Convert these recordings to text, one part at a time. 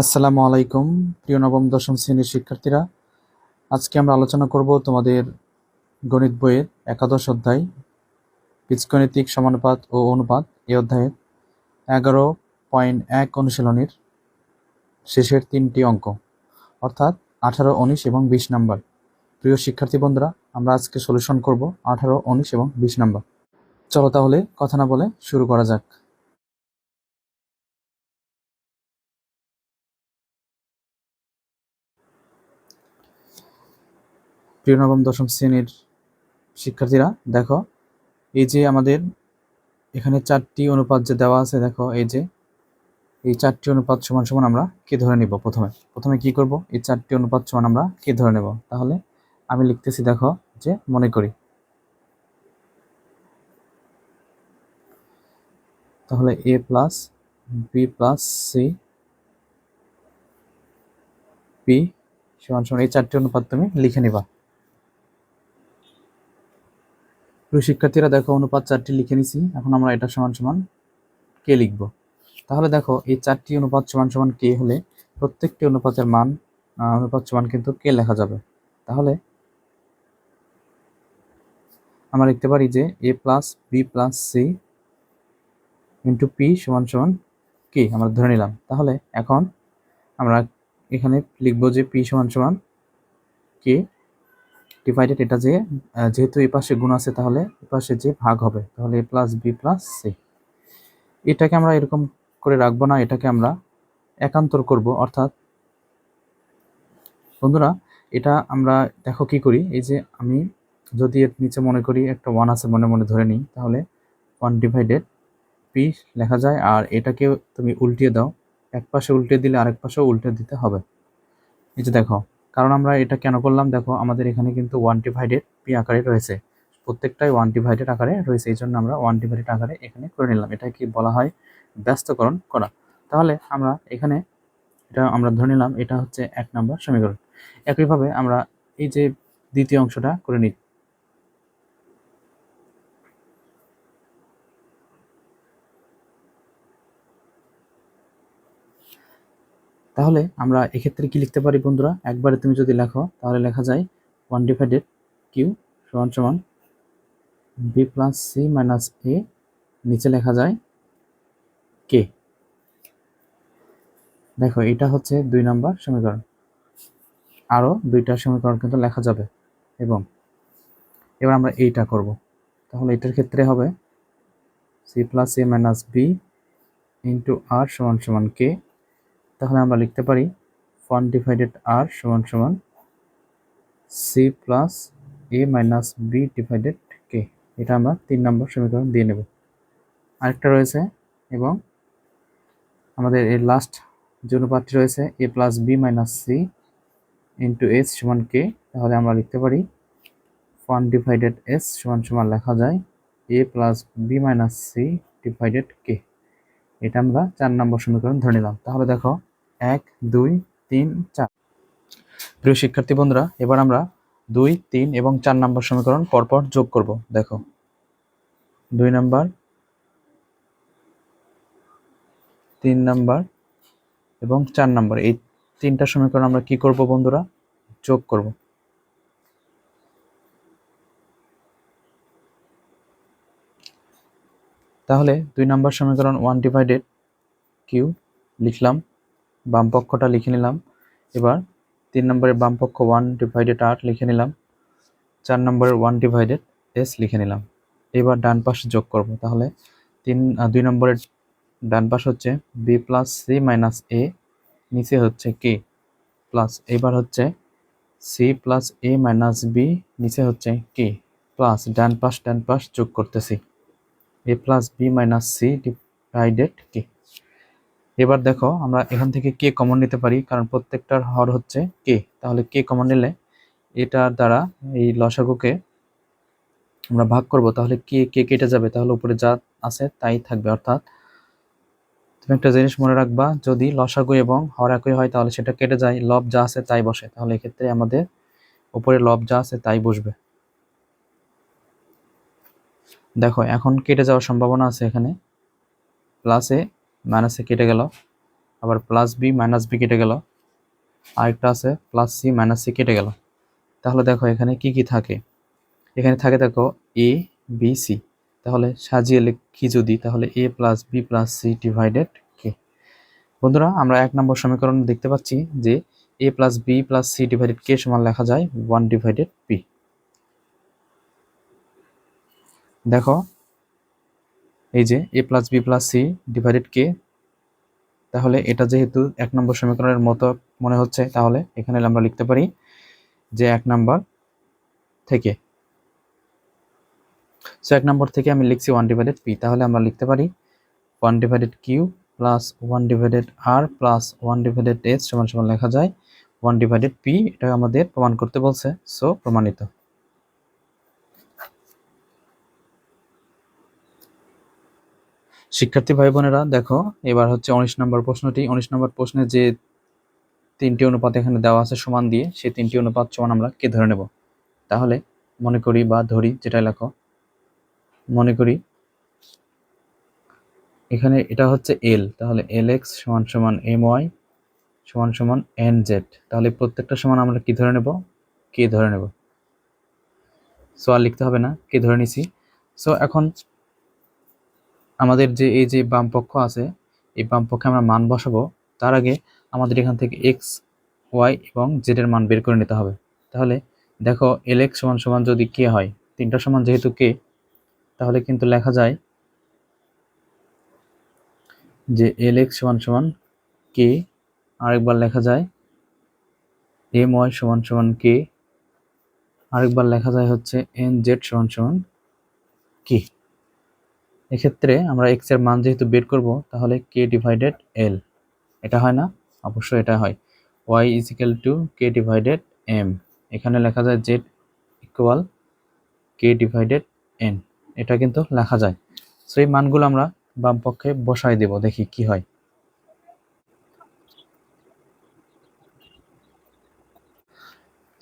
আসসালামু আলাইকুম, প্রিয় নবম, দশম শ্রেণির শিক্ষার্থীরা। আজকে আমরা আলোচনা করব তোমাদের গণিত বইয়ের একাদশ অধ্যায়, বীজগণিতিক সমানুপাত ও অনুপাত এই অধ্যায়ের এগারো পয়েন্ট এক অনুশীলনীর শেষের তিনটি অঙ্ক, অর্থাৎ আঠারো, উনিশ এবং বিশ নাম্বার। প্রিয় শিক্ষার্থী বন্ধুরা, আমরা আজকে সলিউশন করব আঠারো, উনিশ এবং বিশ নাম্বার। চলো তাহলে কথা না বলে শুরু করা যাক। প্রিয় নবম, দশম শ্রেণির শিক্ষার্থীরা, দেখো, এই যে আমাদের এখানে চারটি অনুপাত যে দেওয়া আছে, দেখো, এই যে, এই চারটি অনুপাত সমান সমান আমরা কে ধরে নিব প্রথমে? প্রথমে কি করব? এই চারটি অনুপাত সমান আমরা কে ধরে নেব? তাহলে আমি লিখতেছি, দেখো, যে মনে করি। তাহলে A plus B plus C P সমান সমান, এই চারটি অনুপাত তুমি লিখে নিবা। প্রিয় শিক্ষার্থীরা, দেখো অনুপাত চারটি লিখে নিছি। এখন আমরা এটা সমান সমান কে লিখব? তাহলে দেখো, এই চারটি অনুপাত সমান সমান কে হলে প্রত্যেকটি অনুপাতের মান অনুপাত সমান কিন্তু কে লেখা যাবে? তাহলে আমরা লিখতে পারি যে A plus B plus C into P সমান সমান কে? আমরা ধরে নিলাম। তাহলে এখন আমরা এখানে লিখব যে পি সমান সমান কে। ডিভাইডেড এটা যে যেহেতু এই পাশে গুণ আছে তাহলে এই পাশে যে ভাগ হবে, তাহলে A plus B plus C এটাকে আমরা এরকম করে রাখব না, এটাকে আমরা একান্তর করব, অর্থাৎ বন্ধুরা, এটা আমরা দেখো কি করি, এই যে আমি যদি এর নিচে মনে করি একটা ওয়ান আছে মনে মনে ধরে নিই, তাহলে ওয়ান ডিভাইডেড পি লেখা যায়, আর এটাকে তুমি উল্টিয়ে দাও, এক পাশে উল্টে দিলে আরেক পাশেও উল্টে দিতে হবে। এই যে দেখো কারণ আমরা এটা কেন করলাম? দেখো, আমাদের এখানে কিন্তু ওয়ান ডিভাইডেড পি আকারে রয়েছে। প্রত্যেকটাই ওয়ান ডিভাইডেড আকারে রয়েছে এই জন্য আমরা ওয়ান ডিভাইডেড আকারে এখানে করে নিলাম। এটা কি বলা হয় ব্যস্তকরণ করা। তাহলে আমরা এখানে এটা আমরা ধরে নিলাম, এটা হচ্ছে এক নম্বর সমীকরণ। একইভাবে আমরা এই যে দ্বিতীয় অংশটা করে নিই। তাহলে আমরা এক্ষেত্রে কি লিখতে পারি বন্ধুরা? একবারে তুমি যদি লেখো, তাহলে লেখা যায় ওয়ান ডিভাইডেড কিউ সমান সমান B plus C minus A নিচে লেখা যায় কে দেখো এটা হচ্ছে দুই নম্বর সমীকরণ। আরও দুইটা সমীকরণ কিন্তু লেখা যাবে। এবং এবার আমরা এইটা করব। তাহলে এটার ক্ষেত্রে হবে C plus A minus B into R সমান সমান কে তাহলে আমরা লিখতে পারি ওয়ান ডিভাইডেড আর সমান সমান C plus A minus B divided K এটা আমরা তিন নম্বর সমীকরণ দিয়ে নেব। আরেকটা রয়েছে এবং আমাদের এর লাস্ট যে অনুপাতটি রয়েছে A plus B minus C into S সমান কে তাহলে আমরা লিখতে পারি ওয়ান ডিভাইডেড এস সমান সমান লেখা যায় A plus B minus C divided K এটা আমরা চার নম্বর সমীকরণ ধরে নিলাম। তাহলে দেখো এক, দুই, তিন, চার। প্রিয় শিক্ষার্থী বন্ধুরা, এবার আমরা দুই, তিন এবং চার নম্বর সমীকরণ পরপর যোগ করব। দেখো, দুই নাম্বার, তিন নাম্বার এবং চার নাম্বার। এই তিনটা সমীকরণ আমরা কি করব বন্ধুরা? যোগ করব। তাহলে দুই নাম্বার সমীকরণ ওয়ান ডিভাইডেড কিউ লিখলাম। বাম পক্ষটা লিখে নিলাম। এবার তিন নম্বরের বাম পক্ষ ওয়ান ডিভাইডেড আট লিখে নিলাম। চার নম্বরের ওয়ান ডিভাইডেড এস লিখে নিলাম। এবার ডান পাশে যোগ করব। তাহলে তিন দুই নম্বরের ডান পাশ হচ্ছে B plus C minus A নিচে হচ্ছে কে প্লাস এবার হচ্ছে C plus A minus B নিচে হচ্ছে কে প্লাস ডান পাশ ডান পাশ যোগ করতেছি। A plus B minus C divided K এবার দেখো আমরা এখান থেকে কে কমন নিতে পারি, কারণ প্রত্যেকটার হর হচ্ছে কে। তাহলে কে কমন নিলে এটার দ্বারা এই লসাগুকে আমরা ভাগ করব, তাহলে কে কে কেটে যাবে, তাহলে উপরে যা আছে তাই থাকবে। অর্থাৎ তুমি একটা জিনিস মনে রাখবা, যদি লসাগু এবং হর একই হয়, তাহলে সেটা কেটে যায়, লব যা আছে তাই বসে। তাহলে এক্ষেত্রে আমাদের উপরে লব যা আছে তাই বসবে। দেখো, এখন কেটে যাওয়ার সম্ভাবনা আছে এখানে। প্লাসে মাইনাসে কেটে গেল। আবার প্লাস বি মাইনাস বি কেটে গেল। আরেকটা আছে প্লাস সি মাইনাস সি কেটে গেল। তাহলে দেখো এখানে কি কি থাকে? এখানে থাকে দেখো এ বি সি তাহলে সাজিয়ে লিখি যদি, তাহলে A plus B plus C divided K বন্ধুরা, আমরা এক নম্বর সমীকরণ দেখতে পাচ্ছি যে A plus B plus C divided K সমান লেখা যায় ওয়ান ডিভাইডেড পি দেখো এই যে A plus B plus C divided K তাহলে এটা যেহেতু এক নম্বর সমীকরণের মতো মনে হচ্ছে, তাহলে এখানে আমরা লিখতে পারি যে এক নম্বর থেকে সো এক নম্বর থেকে আমি লিখছি ওয়ান ডিভাইডেড পি তাহলে আমরা লিখতে পারি one divided Q plus one divided R plus one divided S সমান সমান লেখা যায় ওয়ান ডিভাইডেড পি এটা আমাদের প্রমাণ করতে বলছে সো প্রমাণিত। শিক্ষার্থী ভাই বোনেরা দেখো, এবার হচ্ছে উনিশ নম্বর প্রশ্নটি। উনিশ নম্বর প্রশ্নে যে তিনটি অনুপাত এখানে দেওয়া আছে সমান দিয়ে, সেই তিনটি অনুপাত সমান আমরা কে ধরে নেব? তাহলে মনে করি বা ধরি, যেটা লেখো, মনে করি এখানে এটা হচ্ছে এল তাহলে এল এক্স সমান সমান এম ওয়াই সমান সমান এন জেড তাহলে প্রত্যেকটা সমান আমরা কি ধরে নেব? কে ধরে নেব? সো আর লিখতে হবে না, কে ধরে নিছি? সো এখন আমাদের যে, এই যে বাম পক্ষ আছে, এই বাম পক্ষে আমরা মান বসাবো, তার আগে আমাদের এখান থেকে এক্স ওয়াই এবং জেড এর মান বের করে নিতে হবে। তাহলে দেখো এল এক্স সমান সমান যদি কে হয়, তিনটা সমান যেহেতু কে তাহলে কিন্তু লেখা যায় যে এল এক্স সমান সমান কে আরেকবার লেখা যায় এম ওয়াই সমান সমান কে আরেকবার লেখা যায় হচ্ছে এন জেড সমান সমান কে এক্ষেত্রে আমরা এক্সের মান যেহেতু বের করব, তাহলে কে ডিভাইডেড এল এটা হয় না? অবশ্যই এটা হয়। Y is equal to K divided M এখানে লেখা যায় Z equal K divided N এটা কিন্তু লেখা যায়। সো এই মানগুলো আমরা বাম পক্ষে বসাই দেব, দেখি কি হয়।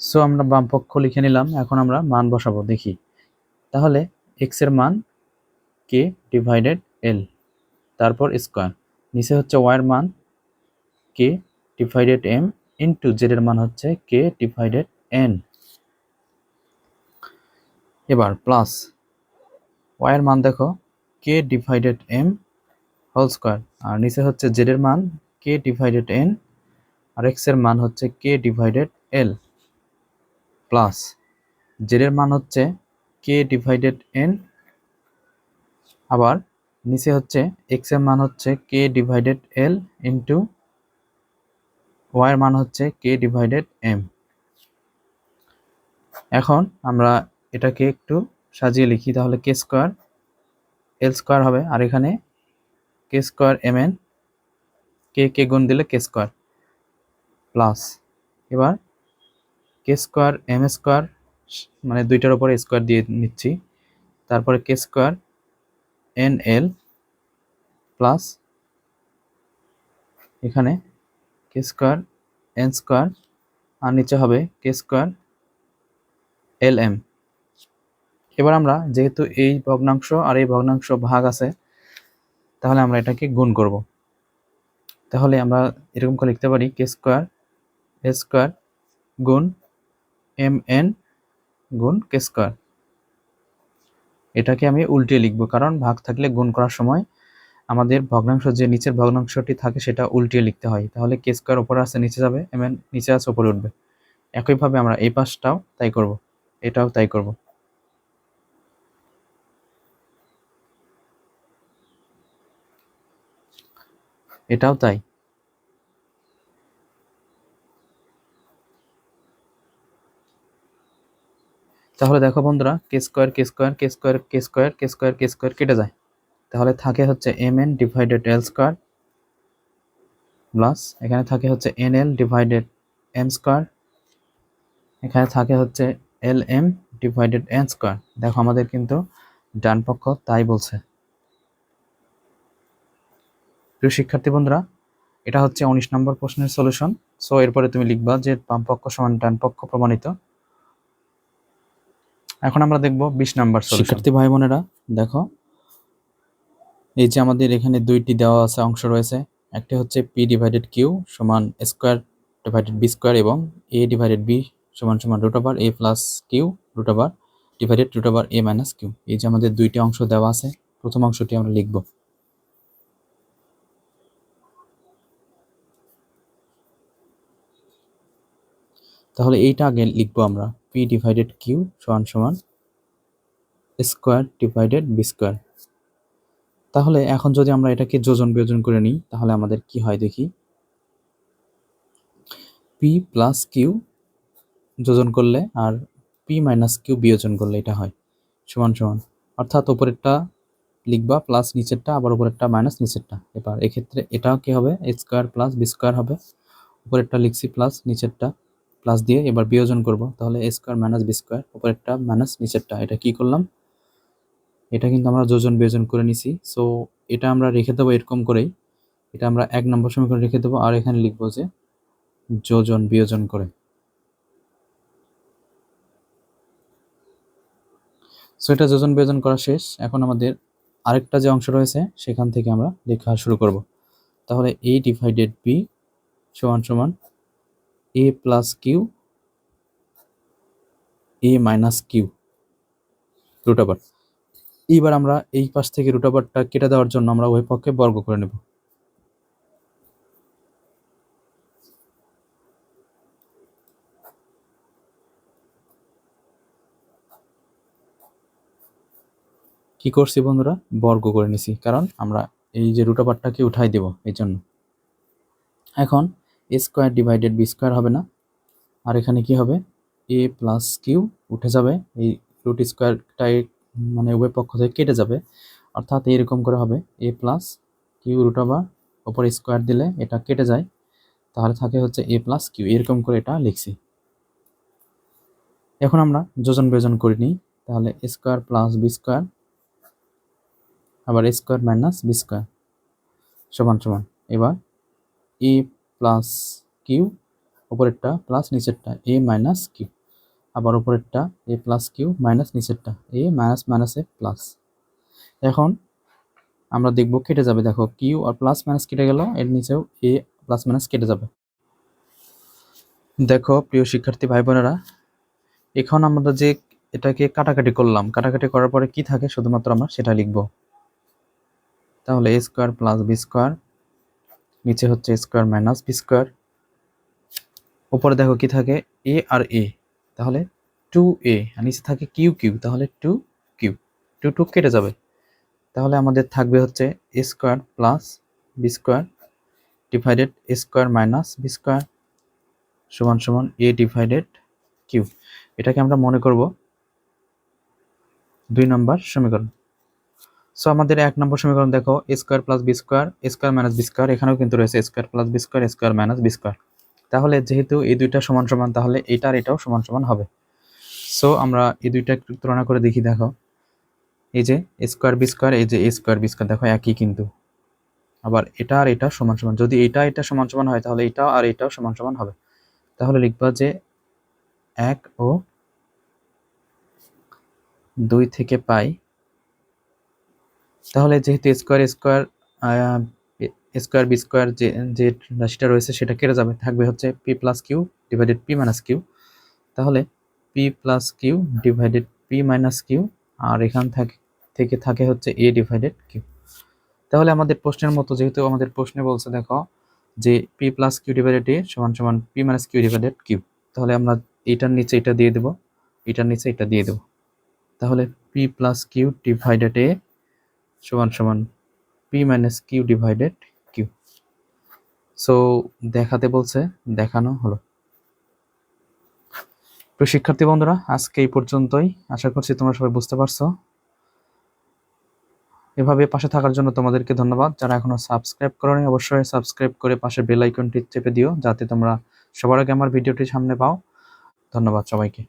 সো আমরা বাম পক্ষ লিখে নিলাম, এখন আমরা মান বসাবো, দেখি। তাহলে এক্সের মান কে ডিভাইডেড এল তারপর স্কোয়ার নিচে হচ্ছে ওয়াই এর মান K divided M into Z এর মান হচ্ছে কে ডিভাইডেড এন এবার প্লাস ওয়াই এর মান দেখো K divided M whole square আর নিচে হচ্ছে জেড এর মান কে ডিভাইডেড এন আর এক্সের মান হচ্ছে K divided L plus Z এর মান হচ্ছে কে ডিভাইডেড এন আবার নিচে হচ্ছে এক্সের মান হচ্ছে K divided L into Y এর মান হচ্ছে কে ডিভাইডেড এম এখন আমরা এটাকে একটু সাজিয়ে লিখি, তাহলে কে স্কোয়ার এল স্কোয়ার হবে, আর এখানে K square M N K K গুণ দিলে কে স্কোয়ার প্লাস এবার কে স্কোয়ার এম স্কোয়ার মানে দুইটার উপরে স্কোয়ার দিয়ে নিচ্ছি, তারপরে K square N L plus এখানে কে স্কোয়ার, এন স্কোয়ার, আর নিচে হবে কে স্কোয়ার, এল এম। এবার আমরা যেহেতু এই ভগ্নাংশ আর এই ভগ্নাংশ ভাগ আছে, তাহলে আমরা এটাকে গুণ করব। তাহলে আমরা এরকম করে লিখতে পারি কে স্কোয়ার এ স্কোয়ার গুণ এম এন গুণ কে স্কোয়ার। এটাকে আমি উল্টে লিখব, কারণ ভাগ থাকলে গুণ করার সময় আমাদের ভগ্নাংশ যে নিচের ভগ্নাংশটি থাকে সেটা উল্টিয়ে লিখতে হয়। তাহলে কে স্কোয়ার উপরে আছে, নিচে যাবে, এম এন নিচে আছে, উপরে উঠবে। একইভাবে আমরা এই পাশটাও তাই করব, এটাও তাই করব। এটাও তাই। তাহলে দেখো বন্ধুরা K square K square K square K square K square K square কেটে যায়। তাহলে থাকে হচ্ছে M N divided L square plus এখানে থাকে হচ্ছে N L divided M square এখানে থাকে হচ্ছে L M divided N square দেখো আমাদের কিন্তু ডান পক্ষ তাই বলছে। প্রিয় শিক্ষার্থী বন্ধুরা, এটা হচ্ছে উনিশ নম্বর প্রশ্নের সলিউশন সো এরপরে তুমি লিখবা যে বাম পক্ষ সমান ডান পক্ষ প্রমাণিত। এখন আমরা দেখব বিশ নাম্বার শিক্ষার্থী ভাই বোনেরা, দেখো। এই যে আমাদের এখানে দুইটি দেওয়া আছে অংশ রয়েছে। একটি হচ্ছে পি ডিভাইডেড কিউ সমান স্কোয়ার ডিভাইডেড বি স্কোয়ার এবং এ ডিভাইডেড বি সমান সমান root over A plus Q root over divided root over A minus Q এই যে আমাদের দুইটি অংশ দেওয়া আছে, প্রথম অংশটি আমরা লিখব। তাহলে এইটা আগে লিখব আমরা। পি ডিভাইডেড কিউ সমান সমান স্কোয়ার ডিভাইডেড বি স্কোয়ার তাহলে এখন যদি আমরা এটাকে যোজন বিয়োজন করে নিই, তাহলে আমাদের কি হয় দেখি? পি প্লাস কিউ যোজন করলে আর পি মাইনাস কিউ বিয়োজন করলে এটা হয়, সমান সমান। অর্থাৎ ওপরেরটা লিখবা প্লাস নিচেরটা, আবার উপরেরটা মাইনাস নিচেরটা। এবার এক্ষেত্রে এটাও কি হবে? A square plus B square হবে। উপরেরটা লিখছি প্লাস নিচেরটা প্লাস দিয়ে এবার বিয়োজন করব, তাহলে A square minus B square উপরেরটা মাইনাস নিচেরটা, এটা কি করলাম? এটা কিন্তু আমরা যোজন বিয়োজন করে নিছি সো এটা আমরা রেখে দেবো এরকম করেই, এটা আমরা এক নম্বর সমীকরণ রেখে দেবো, আর এখানে লিখব যে যোজন বিয়োজন করে। সো এটা যোজন বিয়োজন করা শেষ, এখন আমাদের আরেকটা যে অংশ রয়েছে, সেখান থেকে আমরা লেখা শুরু করব। তাহলে এ ডিভাইডেড বি সমান সমান A plus Q A minus Q root over এইবার আমরা এই পাশ থেকে রুট ওভারটা কেটে দেওয়ার জন্য আমরা উভয় পক্ষে বর্গ করে নেব। কি করছি বন্ধুরা? বর্গ করে নিছি, কারণ আমরা এই যে রুট ওভারটাকে উঠাই দেব এই জন্য এখন A square divided B square হবে না। আর এখানে কি হবে? এ প্লাস কিউ উঠে যাবে। এই রুট স্কোয়ারটাই মানে উভয় পক্ষ থেকে কেটে যাবে। অর্থাৎ এইরকম করে হবে। A plus Q root over ওপর স্কোয়ার দিলে এটা কেটে যায়। তাহলে থাকে হচ্ছে এ প্লাস কিউ। এরকম করে এটা লিখছি। এখন আমরা যোজন বিয়োজন করে নিই। তাহলে স্কোয়ার প্লাস বি স্কোয়ার আবার স্কোয়ার মাইনাস বি স্কোয়ার। সমান সমান। এবার এ প্লাস কিউ উপরেরটা প্লাস নিচেরটা এ মাইনাস কিউ আবার উপরেরটা এ প্লাস কিউ মাইনাস নিচেরটা A minus minus A plus এখন আমরা দেখব কেটে যাবে। দেখো কিউ আর প্লাস মাইনাস কেটে গেল, এর নিচেও এ প্লাস মাইনাস কেটে যাবে। দেখো প্রিয় শিক্ষার্থী ভাই বোনেরা এখন আমরা যে এটাকে কাটাকাটি করলাম, কাটাকাটি করার পরে কি থাকে? শুধুমাত্র আমরা সেটা লিখব। তাহলে A square plus B square নিচে হচ্ছে স্কোয়ার মাইনাস বি স্কোয়ার উপরে দেখো কি থাকে? এ আর এ তাহলে টু এ আর নিচে থাকে কিউ কিউ তাহলে টু কিউ টু টু কেটে যাবে। তাহলে আমাদের থাকবে হচ্ছে A square plus B square divided A square minus B square সমান সমান এ ডিভাইডেড কিউ এটাকে আমরা মনে করব দুই নম্বর সমীকরণ। সো আমাদের এক নম্বর সমীকরণ দেখো square plus B square square minus B square এখানেও কিন্তু রয়েছে square plus B square square minus B square তাহলে যেহেতু এই দুইটা সমান সমান, তাহলে এটা আর এটাও সমান সমান হবে। সো আমরা এই দুইটা একটু তুলনা করে দেখি, দেখো। এই যে স্কোয়ার বি স্কোয়ার এই যে এ স্কোয়ার বি স্কোয়ার দেখো একই কিন্তু। আবার এটা আর এটা সমান সমান, যদি এটা এটা সমান সমান হয়, তাহলে এটাও আর এটাও সমান সমান হবে। তাহলে লিখবা যে এক ও দুই থেকে পাই তাহলে যেহেতু square square square B square যে যে রাশিটা রয়েছে সেটা কেটে যাবে, থাকবে হচ্ছে P plus Q divided P minus Q তাহলে P plus Q divided P minus Q আর এখান থাকে, থেকে থাকে হচ্ছে এ ডিভাইডেড কিউ তাহলে আমাদের প্রশ্নের মতো, যেহেতু আমাদের প্রশ্নে বলছে দেখো যে P plus Q divided A সমান সমান P minus Q divided Q তাহলে আমরা এটার নিচে এটা দিয়ে দেবো, এটার নিচে এটা দিয়ে দেবো। তাহলে P plus Q divided A সমান সমান P minus Q divided Q so দেখাতে বলছে, দেখানো হলো। প্রিয় শিক্ষার্থী বন্ধুরা, আজকে এই পর্যন্তই। আশা করছি তোমরা সবাই বুঝতে পারছ। এভাবে পাশে থাকার জন্য তোমাদেরকে ধন্যবাদ। যারা এখনও সাবস্ক্রাইব করোনি, অবশ্যই সাবস্ক্রাইব করে পাশে বেল আইকনটি চেপে দিও, যাতে তোমরা সবার আগে আমার ভিডিওটি সামনে পাও। ধন্যবাদ সবাইকে।